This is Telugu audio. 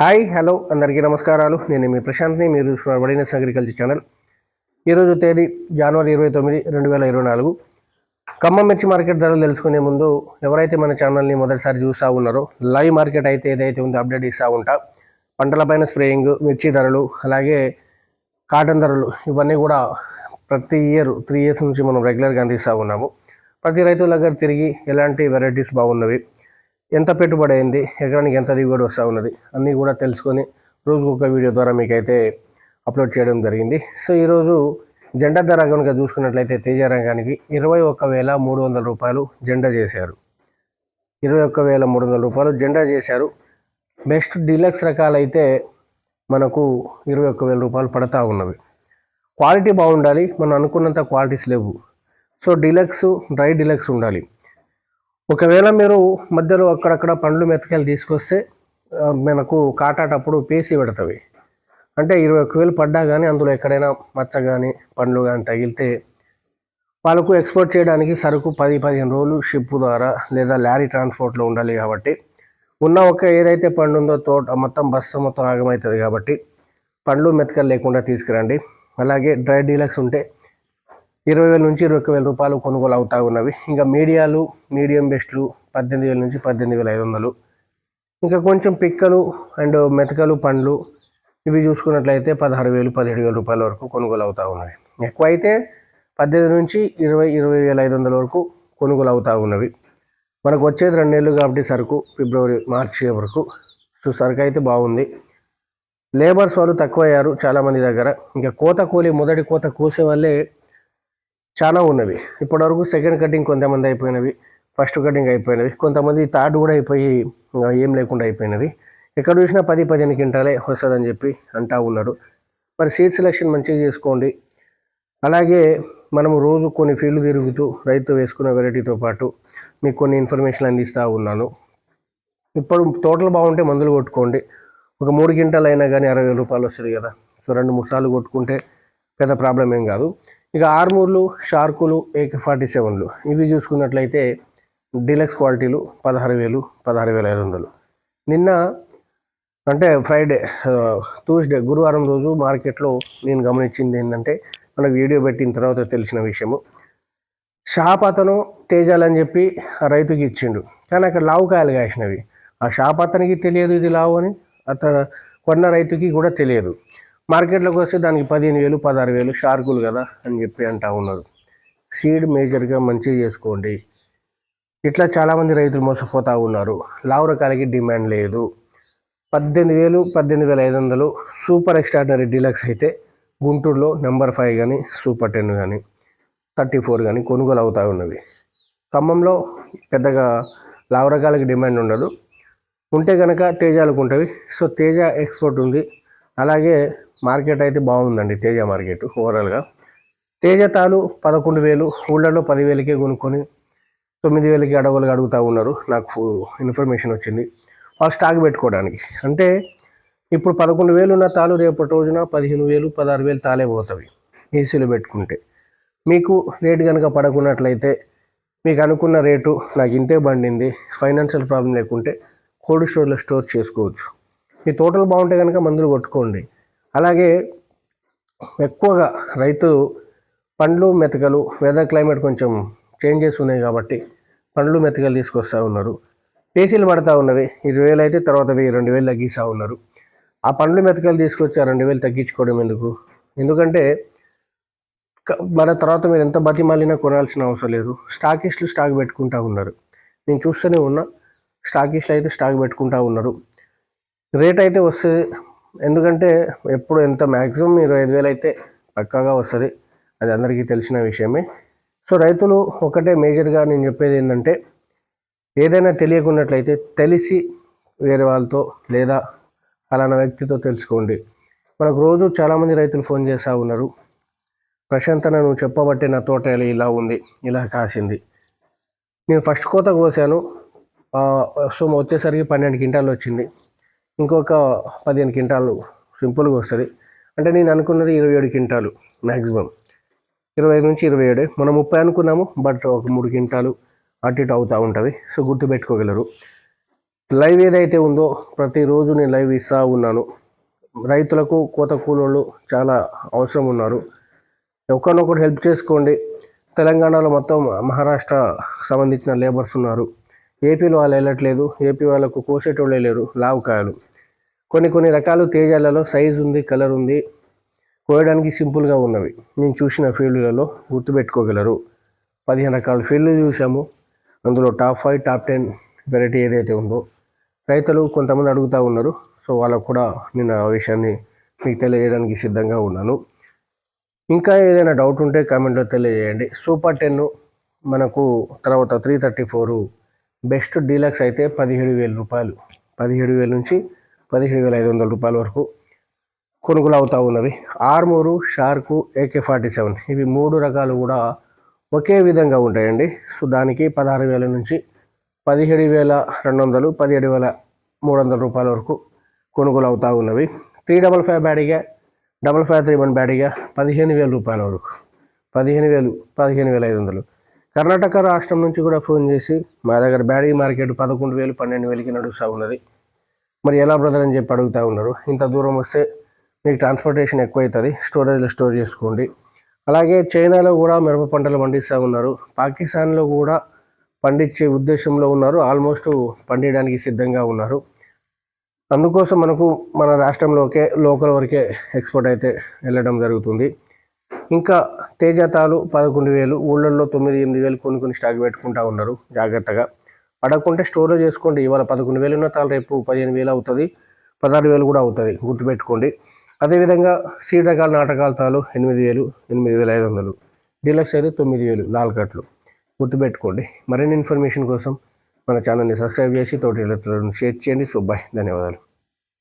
హాయ్ హలో అందరికీ నమస్కారాలు. నేను మీ ప్రశాంత్ని మీరు చూస్తున్నారు వడినెస్ అగ్రికల్చర్ ఛానల్. ఈరోజు తేదీ జనవరి ఇరవై తొమ్మిది రెండు వేల ఇరవై నాలుగు. ఖమ్మం మిర్చి మార్కెట్ ధరలు తెలుసుకునే ముందు ఎవరైతే మన ఛానల్ని మొదటిసారి చూస్తూ ఉన్నారో లైవ్ మార్కెట్ అయితే ఏదైతే ఉందో అప్డేట్ ఇస్తూ ఉంటా. పంటలపైన స్ప్రేయింగ్ మిర్చి ధరలు అలాగే కాటన్ ధరలు ఇవన్నీ కూడా ప్రతి ఇయర్ త్రీ ఇయర్స్ నుంచి మనం రెగ్యులర్గా అందిస్తూ ఉన్నాము. ప్రతి రైతుల దగ్గర తిరిగి ఎలాంటి వెరైటీస్ బాగున్నవి ఎంత పెట్టుబడి అయింది ఎకరానికి ఎంత దిగుబడి వస్తూ ఉన్నది అన్నీ కూడా తెలుసుకొని రోజుకు ఒక వీడియో ద్వారా మీకైతే అప్లోడ్ చేయడం జరిగింది. సో ఈరోజు జెండా ధర కనుక చూసుకున్నట్లయితే తేజ రంగానికి ఇరవై ఒక్క వేల మూడు వందల రూపాయలు జెండా చేశారు. ఇరవై ఒక్క వేల మూడు వందల రూపాయలు జెండా చేశారు. బెస్ట్ డీలక్స్ రకాలైతే మనకు ఇరవై ఒక్క వేల రూపాయలు పడతా ఉన్నవి. క్వాలిటీ బాగుండాలి మనం అనుకున్నంత క్వాలిటీస్ లేవు. సో డీలక్స్ డ్రై డీలక్స్ ఉండాలి. ఒకవేళ మీరు మధ్యలో అక్కడక్కడ పండ్లు మెతకాయలు తీసుకొస్తే మనకు కాటాటప్పుడు పేసి పెడతవి. అంటే ఇరవై ఒక్క వేలు పడ్డా కానీ అందులో ఎక్కడైనా మచ్చ కానీ పండ్లు కానీ తగిలితే వాళ్ళకు ఎక్స్పోర్ట్ చేయడానికి సరుకు పది పదిహేను రోజులు షిప్ ద్వారా లేదా లారీ ట్రాన్స్పోర్ట్లో ఉండాలి కాబట్టి ఉన్న ఒక ఏదైతే పండు ఉందో తోట మొత్తం బస్సు మొత్తం ఆగమవుతుంది కాబట్టి పండ్లు మెతకలు లేకుండా తీసుకురండి. అలాగే డ్రై డీలక్స్ ఉంటే ఇరవై వేల నుంచి ఇరవై ఒక్క వేల రూపాయలు కొనుగోలు అవుతా ఉన్నవి. ఇంకా మీడియాలు మీడియం బెస్ట్లు పద్దెనిమిది వేల నుంచి పద్దెనిమిది వేల ఐదు వందలు. ఇంకా కొంచెం పిక్కలు అండ్ మెతకలు పండ్లు ఇవి చూసుకున్నట్లయితే పదహారు వేలు పదిహేడు వేల రూపాయల వరకు కొనుగోలు అవుతూ ఉన్నవి. ఎక్కువ అయితే పద్దెనిమిది నుంచి ఇరవై ఇరవై వేల ఐదు వందల వరకు కొనుగోలు అవుతూ ఉన్నవి. మనకు వచ్చేది రెండు నెలలు కాబట్టి సరుకు ఫిబ్రవరి మార్చి వరకు. సో సరుకు అయితే బాగుంది. లేబర్స్ వాళ్ళు తక్కువ అయ్యారు చాలామంది దగ్గర. ఇంకా కోత కూలి మొదటి కోత కోసే వాళ్ళే చాలా ఉన్నవి. ఇప్పటివరకు సెకండ్ కటింగ్ కొంతమంది అయిపోయినవి ఫస్ట్ కటింగ్ అయిపోయినవి. కొంతమంది థర్డ్ కూడా అయిపోయి ఏం లేకుండా అయిపోయినవి. ఎక్కడ చూసినా పది పదిహేను క్వింటాలే వస్తుందని చెప్పి అంటా ఉన్నారు మరి సీడ్ సెలెక్షన్ మంచిగా చేసుకోండి. అలాగే మనము రోజు కొన్ని ఫీల్డ్ తిరుగుతూ రైతు వేసుకున్న వెరైటీతో పాటు మీకు కొన్ని ఇన్ఫర్మేషన్ అందిస్తూ ఉన్నాను. ఇప్పుడు తోటలు బాగుంటే మందులు కొట్టుకోండి. ఒక మూడు క్వింటాలు అయినా కానీ అరవై రూపాయలు వస్తుంది కదా. సో రెండు మూడు సార్లు కొట్టుకుంటే పెద్ద ప్రాబ్లం ఏం కాదు. ఇక ఆర్మూర్లు షార్కులు ఏకే ఫార్టీ సెవెన్లు. ఇవి చూసుకున్నట్లయితే డీలక్స్ క్వాలిటీలు పదహారు వేలు పదహారు వేల ఐదు వందలు. నిన్న అంటే ఫ్రైడే ట్యూస్డే గురువారం రోజు మార్కెట్లో నేను గమనించింది ఏంటంటే మనకు వీడియో పెట్టిన తర్వాత తెలిసిన విషయము. షాప్ అతను తేజాలని చెప్పి ఆ రైతుకి ఇచ్చిండు. కానీ అక్కడ లావు కాయలు కాసినవి. ఆ షాప్ అతనికి తెలియదు ఇది లావు అని అతను కొన్న రైతుకి కూడా తెలియదు. మార్కెట్లోకి వస్తే దానికి పదిహేను వేలు పదహారు వేలు షార్కులు కదా అని చెప్పి అంటా ఉన్నారు. సీడ్ మేజర్గా మంచిగా చేసుకోండి. ఇట్లా చాలామంది రైతులు మోసపోతూ ఉన్నారు. లావు రకాలకి డిమాండ్ లేదు. పద్దెనిమిది వేలు పద్దెనిమిది వేల ఐదు వందలు సూపర్ ఎక్స్ట్రాడినరీ డీలక్స్ అయితే గుంటూరులో నెంబర్ ఫైవ్ కానీ సూపర్ టెన్ కానీ థర్టీ ఫోర్ కానీ కొనుగోలు అవుతూ ఉన్నవి. ఖమ్మంలో పెద్దగా లావు రకాలకి డిమాండ్ ఉండదు. ఉంటే కనుక తేజాలకు ఉంటుంది సో తేజ ఎక్స్పోర్ట్ ఉంది. అలాగే మార్కెట్ అయితే బాగుందండి తేజ మార్కెట్ ఓవరాల్గా. తేజ తాలు పదకొండు వేలు ఊళ్ళలో పదివేలకే కొనుక్కొని తొమ్మిది వేలకి అడవులుగా అడుగుతూ ఉన్నారు. నాకు ఇన్ఫర్మేషన్ వచ్చింది. వాళ్ళు స్టాక్ పెట్టుకోవడానికి. అంటే ఇప్పుడు పదకొండు వేలు ఉన్న తాలు రేపటి రోజున పదిహేను వేలు పదహారు వేలు తాలే పోతాయి ఏసీలు పెట్టుకుంటే. మీకు రేటు కనుక పడకున్నట్లయితే మీకు అనుకున్న రేటు నాకు ఇంతే బండింది. ఫైనాన్షియల్ ప్రాబ్లం లేకుంటే కోల్డ్ స్టోర్లో స్టోర్ చేసుకోవచ్చు. మీ తోటలు బాగుంటే కనుక మందులు కొట్టుకోండి. అలాగే ఎక్కువగా రైతు పండ్లు మెతకలు వెదర్ క్లైమేట్ కొంచెం చేంజెస్ ఉన్నాయి కాబట్టి పండ్లు మెతకలు తీసుకొస్తూ ఉన్నారు. పేసీలు పడతా ఉన్నవి. ఇరవై వేలు అయితే తర్వాత వెయ్యి రెండు వేలు తగ్గిస్తూ ఉన్నారు. ఆ పండ్లు మెతకలు తీసుకొచ్చి ఆ రెండు వేలు తగ్గించుకోవడం ఎందుకు? ఎందుకంటే మన తర్వాత మీరు ఎంత బతిమాలినా కొనాల్సిన అవసరం లేదు. స్టాకిస్టులు స్టాక్ పెట్టుకుంటా ఉన్నారు. నేను చూస్తూనే ఉన్నా స్టాకిస్టులు అయితే స్టాక్ పెట్టుకుంటా ఉన్నారు. రేట్ అయితే వస్తే ఎందుకంటే ఎప్పుడు ఎంత మ్యాక్సిమం ఇరవై ఐదు వేలు అయితే పక్కాగా వస్తుంది. అది అందరికీ తెలిసిన విషయమే. సో రైతులు ఒకటే మేజర్గా నేను చెప్పేది ఏంటంటే ఏదైనా తెలియకున్నట్లయితే తెలిసి వేరే వాళ్ళతో లేదా ఫలానా వ్యక్తితో తెలుసుకోండి. మనకు రోజు చాలామంది రైతులు ఫోన్ చేస్తూ ఉన్నారు. ప్రశాంత నువ్వు చెప్పబట్టే నా తోట ఇలా- ఇలా ఉంది ఇలా కాసింది. నేను ఫస్ట్ కోత కోసాను సో వచ్చేసరికి పన్నెండు క్వింటాలు వచ్చింది. ఇంకొక పదిహేను క్వింటాలు సింపుల్గా వస్తుంది. అంటే నేను అనుకున్నది ఇరవై ఏడు క్వింటాలు మ్యాక్సిమం ఇరవై ఐదు నుంచి ఇరవై ఏడు. మనం ముప్పై అనుకున్నాము బట్ ఒక మూడు క్వింటాలు అటు ఇటు అవుతూ ఉంటుంది. సో గుర్తుపెట్టుకోగలరు. లైవ్ ఏదైతే ఉందో ప్రతిరోజు నేను లైవ్ ఇస్తూ ఉన్నాను. రైతులకు కోత కూలోళ్ళు చాలా అవసరం ఉన్నారు. ఒకరినొకరు హెల్ప్ చేసుకోండి. తెలంగాణలో మొత్తం మహారాష్ట్ర సంబంధించిన లేబర్స్ ఉన్నారు. ఏపీలో వాళ్ళు వెళ్ళట్లేదు ఏపీ వాళ్ళకు కోసేటోళ్ళే లేరు లావుకాయలు. కొన్ని కొన్ని రకాలు తేజాలలో సైజ్ ఉంది కలర్ ఉంది. కోయడానికి సింపుల్గా ఉన్నవి. నేను చూసిన ఫీల్డ్లలో గుర్తుపెట్టుకోగలరు. పదిహేను రకాల ఫీల్డ్లు చూసాము అందులో top five top ten variety ఏదైతే ఉందో రైతులు కొంతమంది అడుగుతూ ఉన్నారు. సో వాళ్ళకు కూడా నేను ఆ విషయాన్ని మీకు తెలియజేయడానికి సిద్ధంగా ఉన్నాను. ఇంకా ఏదైనా డౌట్ ఉంటే కామెంట్లో తెలియజేయండి. సూపర్ టెన్ మనకు తర్వాత three thirty four best deluxe అయితే పదిహేడు వేల రూపాయలు. పదిహేడు వేల నుంచి పదిహేడు వేల ఐదు వందల రూపాయల వరకు కొనుగోలు అవుతూ ఉన్నవి. Armoor shark AK forty seven ఇవి మూడు రకాలు కూడా ఒకే విధంగా ఉంటాయండి. సో దానికి పదహారు వేల నుంచి పదిహేడు వేల రెండు వందలు పదిహేడు వేల మూడు వందల రూపాయల వరకు కొనుగోలు అవుతూ ఉన్నవి. త్రీ డబల్ ఫైవ్ బ్యాడీగా డబల్ ఫైవ్ త్రీ వన్ బ్యాడీగా పదిహేను వేల రూపాయల వరకు. పదిహేను వేలు పదిహేను వేల ఐదు వందలు. కర్ణాటక రాష్ట్రం నుంచి కూడా ఫోన్ చేసి మా దగ్గర బ్యాడీ మార్కెట్ పదకొండు వేలు పన్నెండు వేలకి నడుస్తూ ఉన్నది. మరి ఎలా బ్రదర్ అని చెప్పి అడుగుతూ ఉన్నారు. ఇంత దూరం వస్తే మీకు ట్రాన్స్పోర్టేషన్ ఎక్కువ అవుతుంది స్టోరేజ్లో స్టోర్ చేసుకోండి. అలాగే చైనాలో కూడా మిరప పంటలు పండిస్తూ ఉన్నారు. పాకిస్తాన్లో కూడా పండించే ఉద్దేశంలో ఉన్నారు. ఆల్మోస్ట్ పండించడానికి సిద్ధంగా ఉన్నారు. అందుకోసం మనకు మన రాష్ట్రంలోకే లోకల్ వరకే ఎక్స్పోర్ట్ అయితే వెళ్ళడం జరుగుతుంది. ఇంకా తేజతాలు పదకొండు వేలు ఊళ్ళల్లో తొమ్మిది ఎనిమిది వేలు కొన్ని కొన్ని స్టాక్ పెట్టుకుంటా ఉన్నారు. జాగ్రత్తగా పడకుంటే స్టోర్లో చేసుకోండి. ఇవాళ పదకొండు వేలు ఉన్న తాను రేపు పదిహేను వేలు అవుతుంది. పదహారు వేలు కూడా అవుతుంది. గుర్తుపెట్టుకోండి. అదేవిధంగా సీడ్ రకాల నాటకాల తాలు ఎనిమిది వేలు ఎనిమిది వేల ఐదు వందలు. డీలక్స్ అయితే తొమ్మిది వేలు లాల్ కట్లు. గుర్తుపెట్టుకోండి. మరిన్ని ఇన్ఫర్మేషన్ కోసం మన ఛానల్ని సబ్స్క్రైబ్ చేసి తోటి షేర్ చేయండి. సుబ్బాయ్ ధన్యవాదాలు.